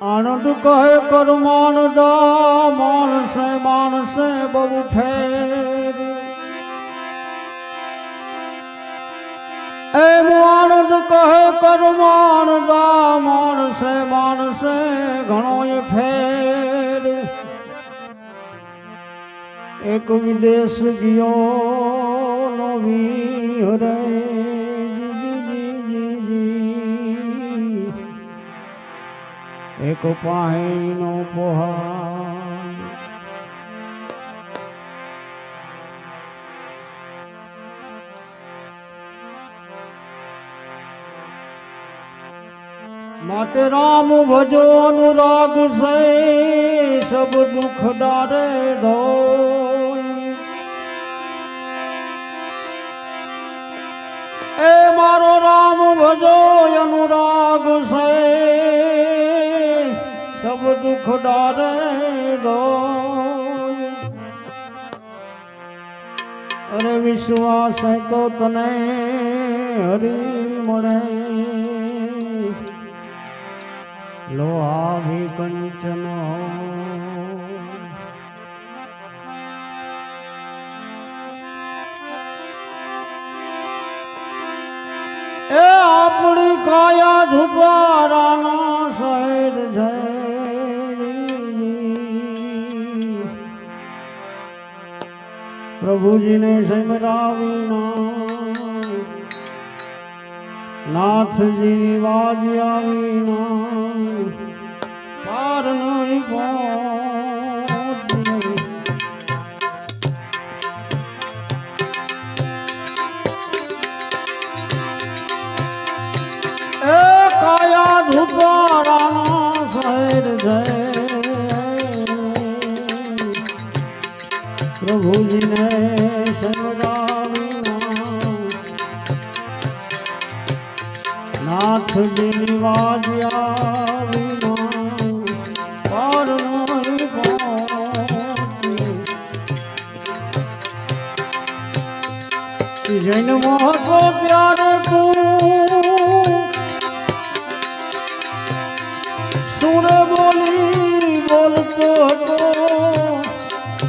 આનંદ કહે, કરમાન દા માણસે માણસે બહુ ફેર એમ આનંદ કહે, કરમાન દા માણસે માણસે ઘણો ફેર એક વિદેશ ગયો નો વી એક પાણીનો પોહાર માટે રામ ભજો અનુરાગ સે, સબ દુઃખ ડારે ધો. એ મારો રામ ભજો અનુરાગ સે સબ દુઃખ ડારે દો. અરે વિશ્વાસ હે તો તને હરી મળે. લોહા ભી કંચનો. એ આપણી કાયા ધુપારાના શહેર છે. પ્રભુજીને સમરાવીના નાથજીની વાજ આવીના નહીં પહોંચી જન્મ હતો ત્યારે તું સુર બોલી બોલતો હતો.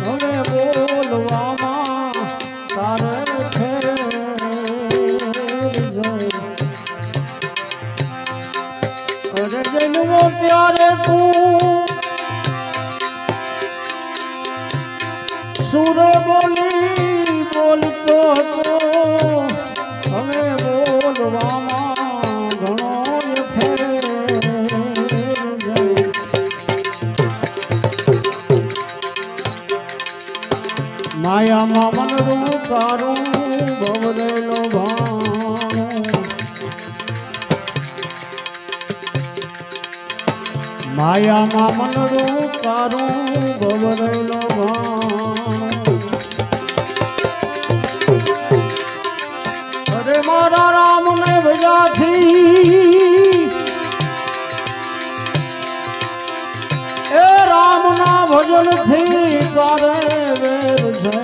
હવે બોલવામાં તારે જન્મો ત્યારે તું સુર બોલી, બોલતો હતો. હવે બોલવામાં ઘણો માયામાં મનરું તારું ભવરેલો ભાણું માયામાં મનરું કારું ભવરેલો ભાણું અરે મારા રામને ભજાથી એ રામના ભજનથી તારે વેર છે.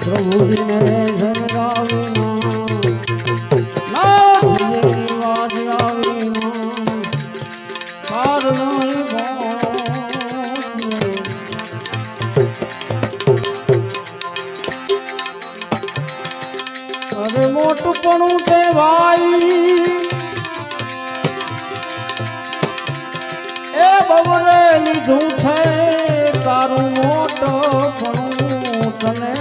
પ્રભુજીને જનગાવીના તે ભાઈ એ બબરે લીધું છે, તારું મોટો ઘણું તને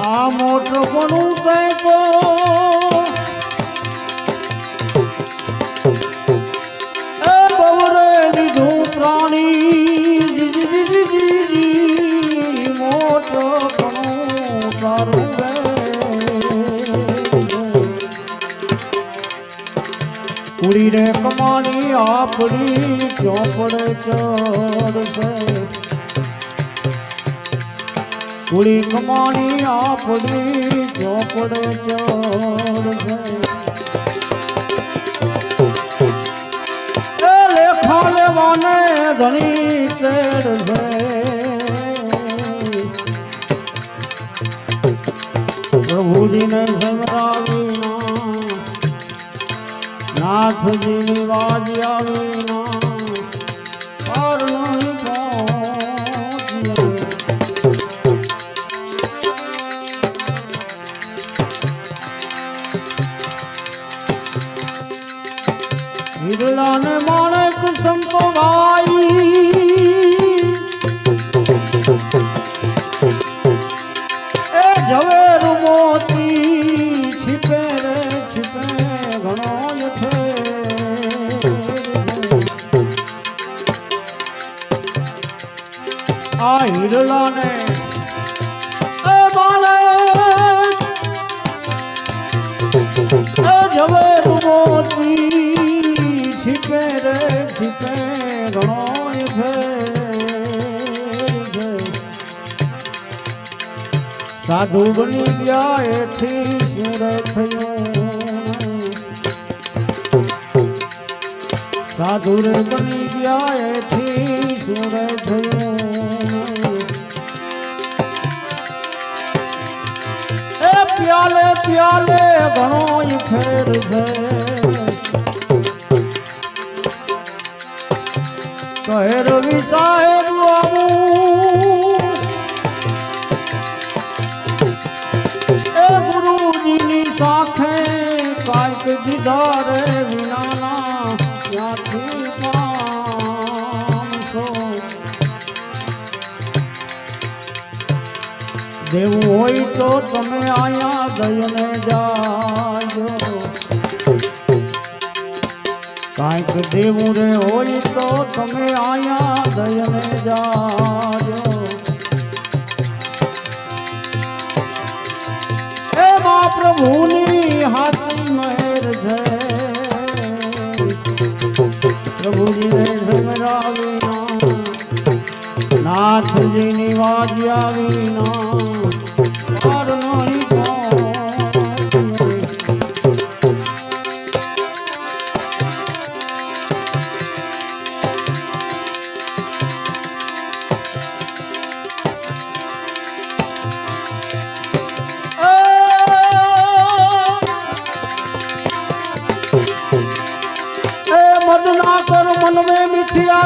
આ મોટો ઘણું તે તો કુડી રે કમાણી આપણી ચોપડે ચડશે. કુડી કમાણી આપણી ચોપડે ચડશે. લેખા લેવાને ધણી ચડશે પ્રભુજીને નાથજીની વાજ આવીના પાર નહીં પહોંચીએ. વિરલાને માણેક આ હિરલાને ઝવેર મોતી છીપે રે, છીપે રણોય ભે સાધુ બની ગયા એથી સુર થયું. સાધુ બની ગયા એથી સુર થયું. પ્યાલે પ્યાલે ઘણો ફેર છે. કહે રવિ સાહેબ આવું. એ ગુરુજીની સાથે કાંઈક દીધા રે વિનાના ત્યાંથી દેવું હોય તો તમે આયા દયને જાજો. કાંઈક દેવું રે હોય તો તમે આયા દયને જાજો. હે મા પ્રભુની હાથી મહેર છે. પ્રભુજીને સમરાવીના નાથજીની વાજ આવીના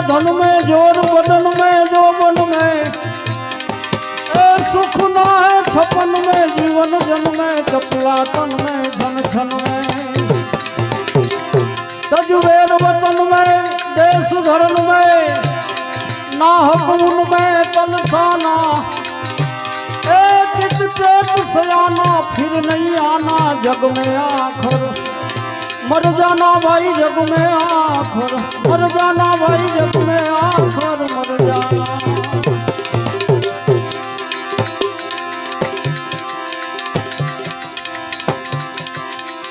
धन में ज़ोर, बदन में जो बन में। ए, सुख ना है छपन में, जीवन जन में, चपला तन में छन छन में। तजुवेर वतन में, देश धरन में ना हकून में तलसाना ए, चित चेत सयाना, फिर नहीं आना जग में आखर। मर जाना भाई जग में आखर मर जाना भाई जग में आखर मर जाना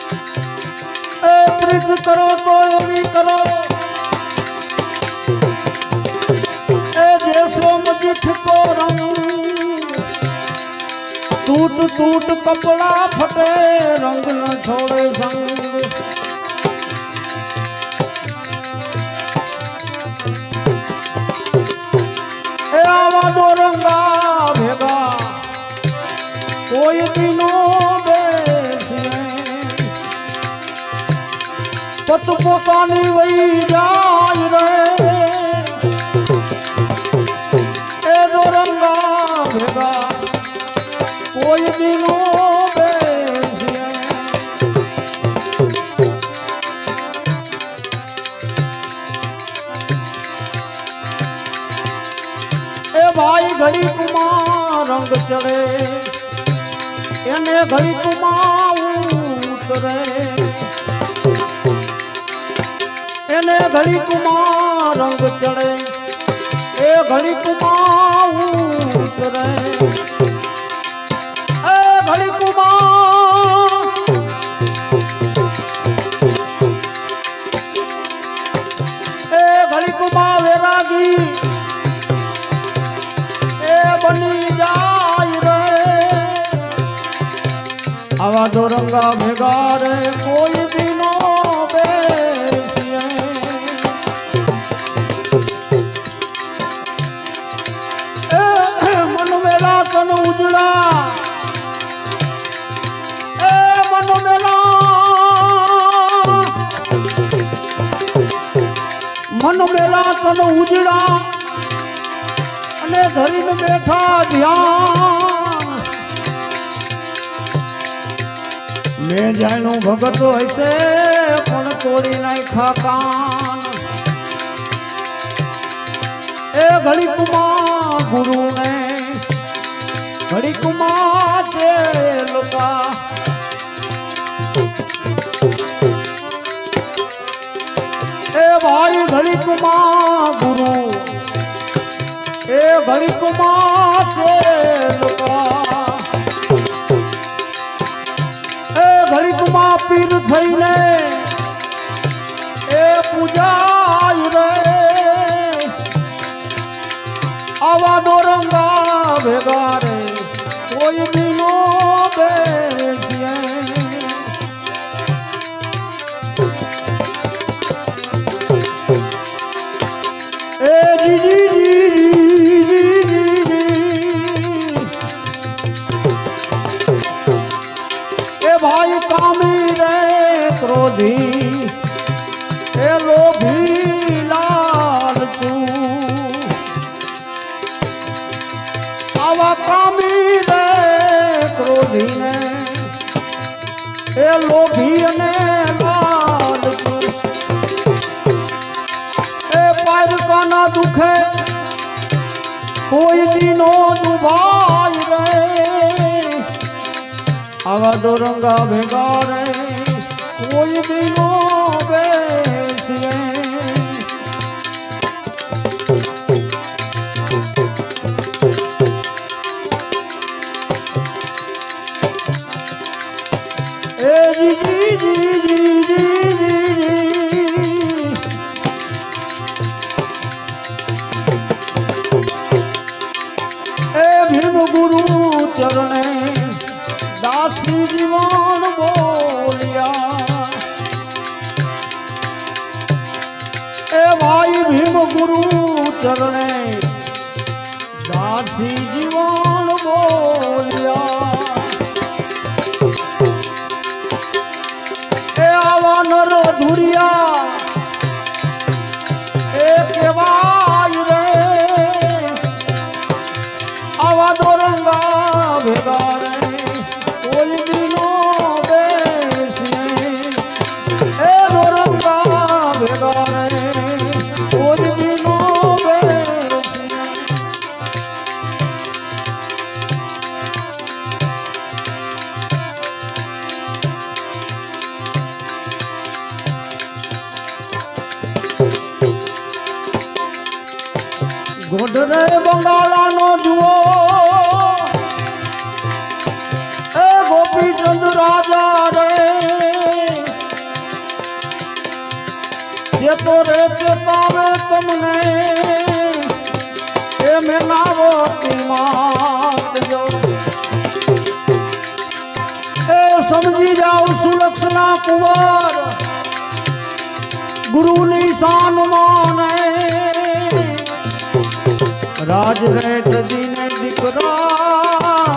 ए प्रीत करो तो ये भी करो ए जैसो मजिठ को रंग टूट टूट कपड़ा फटे रंग न छोड़े संग કોઈ દિનો પત પોતાની વહી જાય રે. એ દોરંગા ભેગા કોઈ દિનો ભાઈ ઘડી કુમાર રંગ ચડે. એને ઘડી કુમા ઉતરે એને ઘડી કુમા રંગ ચડે. એ ઘડી કુમા ઉતરે ભેગા ભેગારે કોઈ દિનો મન વેલા કન ઉજળા એ મન વેલા મન ઉજળા અને ધરીને બેઠા ધ્યાન મેં જાણું ભગત હશે, પણ તોડી નાખ્યા કાન એ ઘડીકમાં ગુરુને, ઘડીકમાં છે લોકા. એ ભાઈ ઘડીકમાં ગુરુ, એ ઘડીકમાં છે લોકા. થઈને એ પૂજાય રે. આવા દોરંગા ભેગા રે. કોઈ દિનો બેસીએ આવા કામી રે ક્રોધીને, એ લોભી અને એ પારકાના દુખે કોઈ દિનો દુભાઈ રે આવા દોરંગા ભેગા રે, કોઈ દિનો ભીમ ગુરુ ચરણે દાસી જીવન બોલ્યા. એ આવા નર ધુરિયા એ કેવાય રે. આવા દોરંગા ભેગા કુંવર. ગુરુની શાન માને. રાજ રેત દીને દીકરા,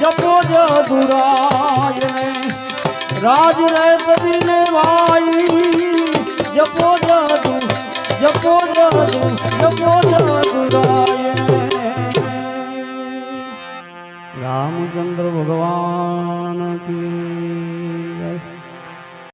જપો જદુરાય ને રાજ રેત દીને ભાઈ જપો જદુ જપો જદુ જપો જદુરાય રામચંદ્ર ભગવાન કી